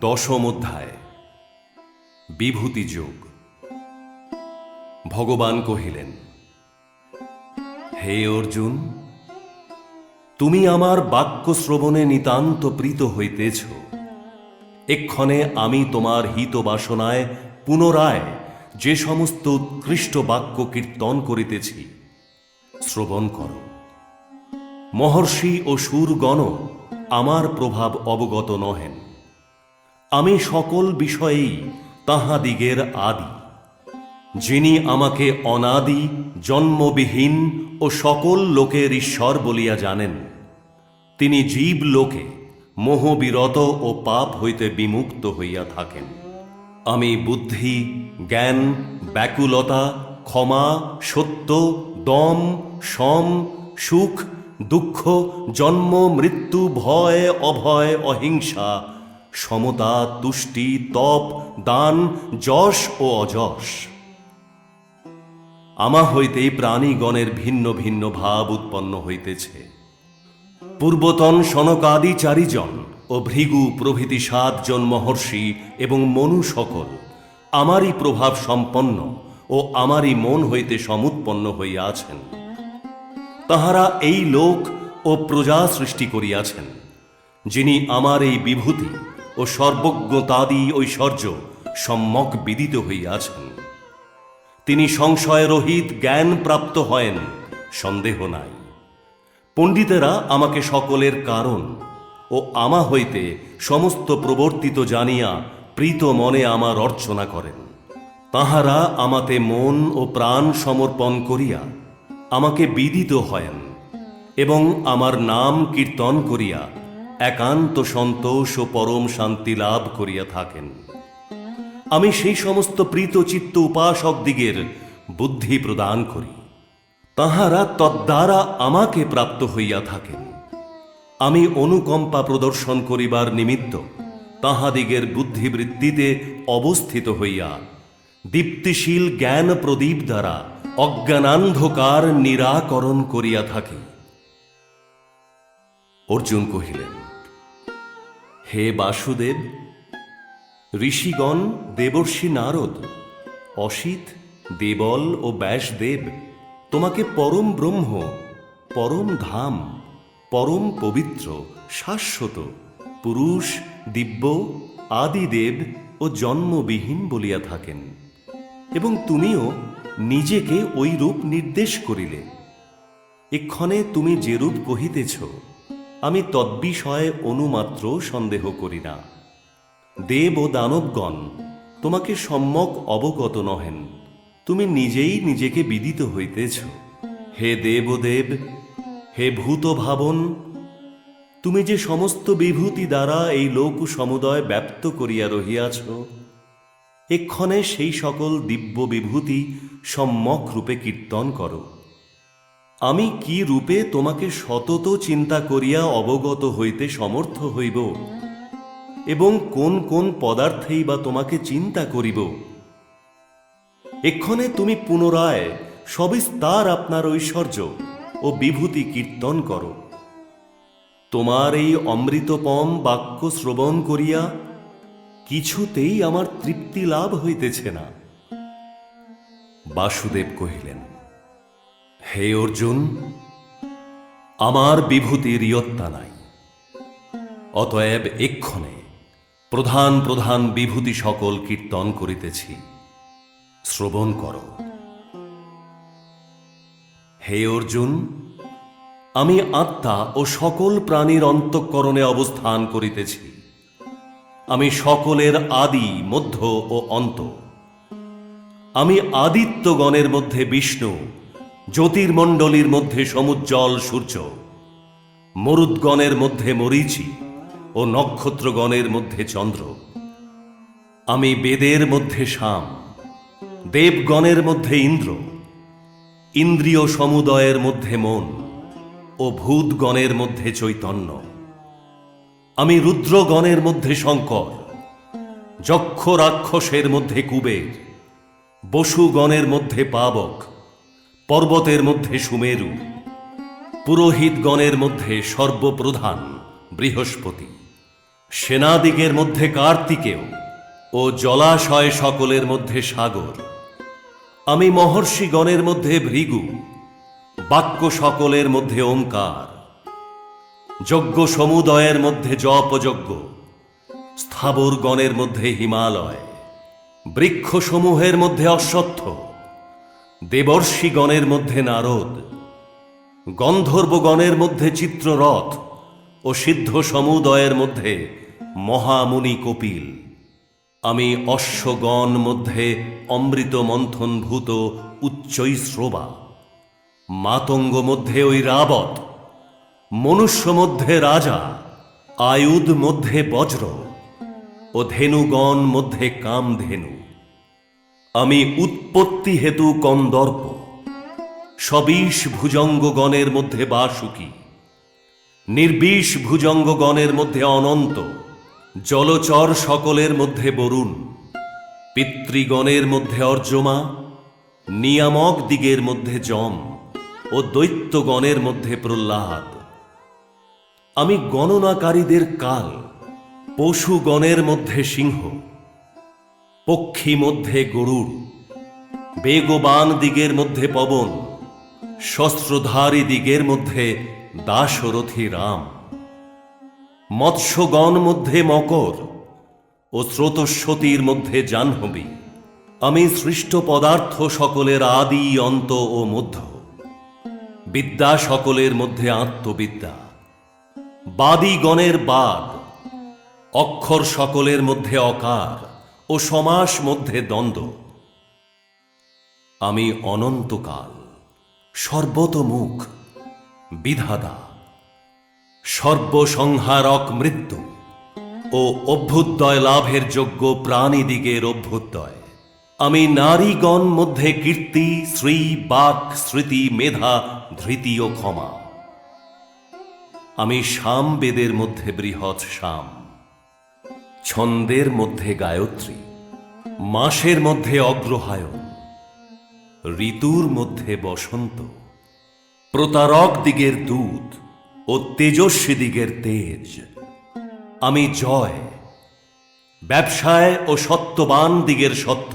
দশম অধ্যায়। বিভূতি যোগ। ভগবান কহিলেন, হে অর্জুন, তুমি আমার বাক্য শ্রবণে নিতান্ত প্রীত হইতেছ। এক্ষণে আমি তোমার হিত বাসনায় পুনরায় যে সমস্ত উৎকৃষ্ট বাক্য কীর্তন করিতেছি, শ্রবণ কর। মহর্ষি ও সুরগণ আমার প্রভাব অবগত নহেন। আমি সকল বিষয়েই তাহাদিগের আদি। যিনি আমাকে অনাদি, জন্মবিহীন ও সকল লোকের ঈশ্বর বলিয়া জানেন, তিনি জীব লোকে, মোহবিরত ও পাপ হইতে বিমুক্ত হইয়া থাকেন। আমি বুদ্ধি, জ্ঞান, ব্যাকুলতা, ক্ষমা, সত্য, দম, সম, সুখ, দুঃখ, জন্ম, মৃত্যু, ভয়, অভয়, অহিংসা সমতা, তুষ্টি, তপ, দান, যশ ও অযশ। আমা হইতেই প্রাণীগণের ভিন্ন ভিন্ন ভাব উৎপন্ন হইতেছে। পূর্বতন সনকাদি চারিজন ও ভৃগু প্রভৃতি সাতজন মহর্ষি এবং মনু সকল আমারই প্রভাব সম্পন্ন ও আমারই মন হইতে সমুৎপন্ন হইয়াছেন। তাহারা এই লোক ও প্রজা সৃষ্টি করিয়াছেন, যিনি আমার এই বিভূতি ও সর্বজ্ঞতাদি ঐশ্বর্য সম্যক বিদিত হইয়াছেন। তিনি সংশয় রহিত জ্ঞান প্রাপ্ত হয়েন, সন্দেহ নাই। পণ্ডিতেরা আমাকে সকলের কারণ ও আমা হইতে সমস্ত প্রবর্তিত জানিয়া প্রীত মনে আমার অর্চনা করেন। তাহারা আমাতে মন ও প্রাণ সমর্পণ করিয়া আমাকে বিদিত হয়েন এবং আমার নাম কীর্তন করিয়া একান্ত সন্তোষ ও পরম শান্তি লাভ করিয়া থাকেন। আমি সেই সমস্ত প্রীতচিত্ত উপাসক দিগের বুদ্ধি প্রদান করি। তাহারা তদ্বারা আমাকে প্রাপ্ত হইয়া থাকেন। আমি অনুকম্পা প্রদর্শন করিবার নিমিত্ত তাহাদিগের বুদ্ধিবৃত্তিতে অবস্থিত হইয়া দীপ্তিশীল জ্ঞান প্রদীপ দ্বারা অজ্ঞানান্ধকার নিরাকরণ করিয়া থাকি। অর্জুন কহিলেন হে বাসুদেব, ঋষিগণ দেবর্ষি নারদ, অসিত, দেবল ও ব্যাসদেব, তোমাকে পরম ব্রহ্ম, পরম ধাম, পরম পবিত্র, শাশ্বত, পুরুষ, দিব্য, আদিদেব ও জন্মবিহীন বলিয়া থাকেন। এবং তুমিও নিজেকে ওই রূপ নির্দেশ করিলে। এক্ষণে তুমি যেরূপ কহিতেছ আমি তদ্বিষয়ে অনুমাত্র সন্দেহ করি না। দেব ও দানবগণ, তোমাকে সম্যক অবগত নহেন। তুমি নিজেই নিজেকে বিদিত হইতেছ। হে দেবদেব, হে ভূত ভাবন তুমি যে সমস্ত বিভূতি দ্বারা এই লোক সমুদয় ব্যপ্ত করিয়া রহিয়াছ, এক্ষণে সেই সকল দিব্য বিভূতি সম্যক রূপে কীর্তন করো। আমি কি রূপে তোমাকে সতত চিন্তা করিয়া অবগত হইতে সমর্থ হইব? এবং কোন কোন পদার্থেই বা তোমাকে চিন্তা করিব? এক্ষণে তুমি পুনরায় সবিস্তার আপনার ঐশ্বর্য ও বিভূতি কীর্তন করো। তোমার এই অমৃতপম বাক্য শ্রবণ করিয়া কিছুতেই আমার তৃপ্তি লাভ হইতেছে না। বাসুদেব কহিলেন হে অর্জুন, আমার বিভূতির ইয়ত্তা নাই। অতএব এক্ষণে প্রধান প্রধান বিভূতি সকল কীর্তন করিতেছি। শ্রবণ করো। হে অর্জুন, আমি আত্মা ও সকল প্রাণীর অন্তঃকরণে অবস্থান করিতেছি। আমি সকলের আদি, মধ্য ও অন্ত। আমি আদিত্যগণের মধ্যে বিষ্ণু জ্যোতির্মণ্ডলীর মধ্যে সমুজ্জ্বল সূর্য, মরুদ্গণের মধ্যে মরীচি ও নক্ষত্রগণের মধ্যে চন্দ্র। আমি বেদের মধ্যে শাম, দেবগণের মধ্যে ইন্দ্র, ইন্দ্রিয় সমুদয়ের মধ্যে মন ও ভূতগণের মধ্যে চৈতন্য। আমি রুদ্রগণের মধ্যে শঙ্কর যক্ষ রাক্ষসের মধ্যে কুবের, বসুগণের মধ্যে পাবক পর্বতের মধ্যে সুমেরু, পুরোহিতগণের মধ্যে সর্বপ্রধান বৃহস্পতি, সেনাদিগের মধ্যে কার্তিকেয় ও জলাশয় সকলের মধ্যে সাগর। আমি মহর্ষিগণের মধ্যে ভৃগু, বাক্য সকলের মধ্যে ওঙ্কার, যজ্ঞ সমুদয়ের মধ্যে জপযজ্ঞ স্থাবর গণের মধ্যে হিমালয় বৃক্ষ সমূহের মধ্যে অশ্বত্থ দেবর্ষিগণের মধ্যে নারদ, গন্ধর্বগণের মধ্যে চিত্ররথ ও সিদ্ধ সমুদয়ের মধ্যে মহামুনি কপিল। আমি অশ্বগণ মধ্যে অমৃত মন্থনভূত উচ্চৈ শ্রোবা মাতঙ্গ মধ্যে ওই রাবত, মনুষ্য মধ্যে রাজা, আয়ুধ মধ্যে বজ্র ও ধেনুগণ মধ্যে কামধেনু। আমি উৎপত্তি হেতু কন্দর্প। সবিষ ভুজঙ্গগণের মধ্যে বাসুকি। নির্বিষ ভুজঙ্গগণের মধ্যে অনন্ত। জলচর সকলের মধ্যে বরুণ। পিতৃগণের মধ্যে অর্জমা। নিয়ামক দিগের মধ্যে যম ও দৈত্যগণের মধ্যে প্রহ্লাদ। আমি গণনাকারীদের কাল, পশুগণের মধ্যে সিংহ। পক্ষী মধ্যে গরুড় বেগবান দিগের মধ্যে পবন, শস্ত্রধারী দিগের মধ্যে দাশরথী রাম। মৎস্যগণ মধ্যে মকর ও স্রোতস্বতীর মধ্যে জাহ্নবী। আমি সৃষ্ট পদার্থ সকলের আদি, অন্ত ও মধ্য। বিদ্যা সকলের মধ্যে আত্মবিদ্যা। বাদীগণের বাদ, অক্ষর সকলের মধ্যে অকার। ও সমাস মধ্যে দ্বন্দ্ব। আমি অনন্তকাল সর্বতমুখ বিধাতা, সর্বসংহারক মৃত্যু ও অভ্যুদয় লাভের যোগ্য প্রাণীদিগের অভ্যুদয়। আমি নারীগণ মধ্যে কীর্তি, শ্রী, বাক, স্মৃতি, মেধা, ধৃতি ও ক্ষমা। আমি শাম বেদের মধ্যে বৃহৎ শাম ছন্দের মধ্যে গায়ত্রী, মাসের মধ্যে অগ্রহায়ণ, ঋতুর মধ্যে বসন্ত, প্রতারক দিগের দূত ও তেজস্বী দিগের তেজ। আমি জয়, ব্যবসায় ও সত্যবান দিগের সত্য।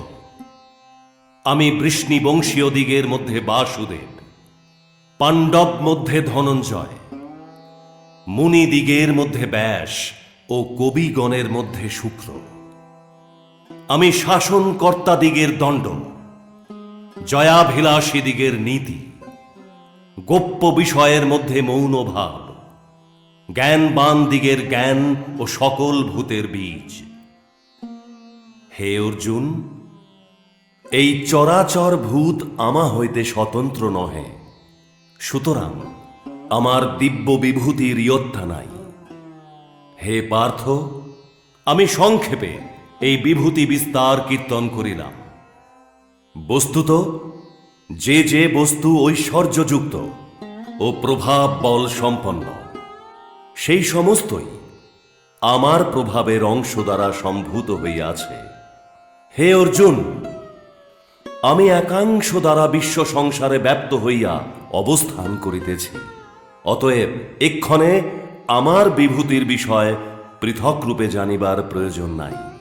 আমি বৃষ্ণিবংশীয় দিগের মধ্যে বাসুদেব, পাণ্ডব মধ্যে ধনঞ্জয়, মুনি দিগের মধ্যে ব্যাস। ও কবিগণের মধ্যে শুক্র। আমি শাসনকর্তা দিগের দণ্ড জয়াভিলাষী দিগের নীতি গোপ্য বিষয়ের মধ্যে মৌন ভাব জ্ঞানবান দিগের জ্ঞান ও সকল ভূতের বীজ। হে অর্জুন, এই চরাচর ভূত আমা হইতে স্বতন্ত্র নহে, সুতরাং আমার দিব্য বিভূতির ইয়ত্তা নাই। হে পার্থ, আমি সংক্ষেপে এই বিভূতি বিস্তার কীর্তন করিলাম। বস্তুত, যে যে বস্তু ঐশ্বর্যযুক্ত ও প্রভাব বল সম্পন্ন, সেই সমস্তই আমার প্রভাবের অংশ দ্বারা সম্ভূত হইয়াছে। হে অর্জুন, আমি একাংশ দ্বারা বিশ্ব সংসারে ব্যাপ্ত হইয়া অবস্থান করিতেছি, অতএব এক্ষণে আমার বিভূতির বিষয় পৃথক রূপে জানিবার প্রয়োজন নাই।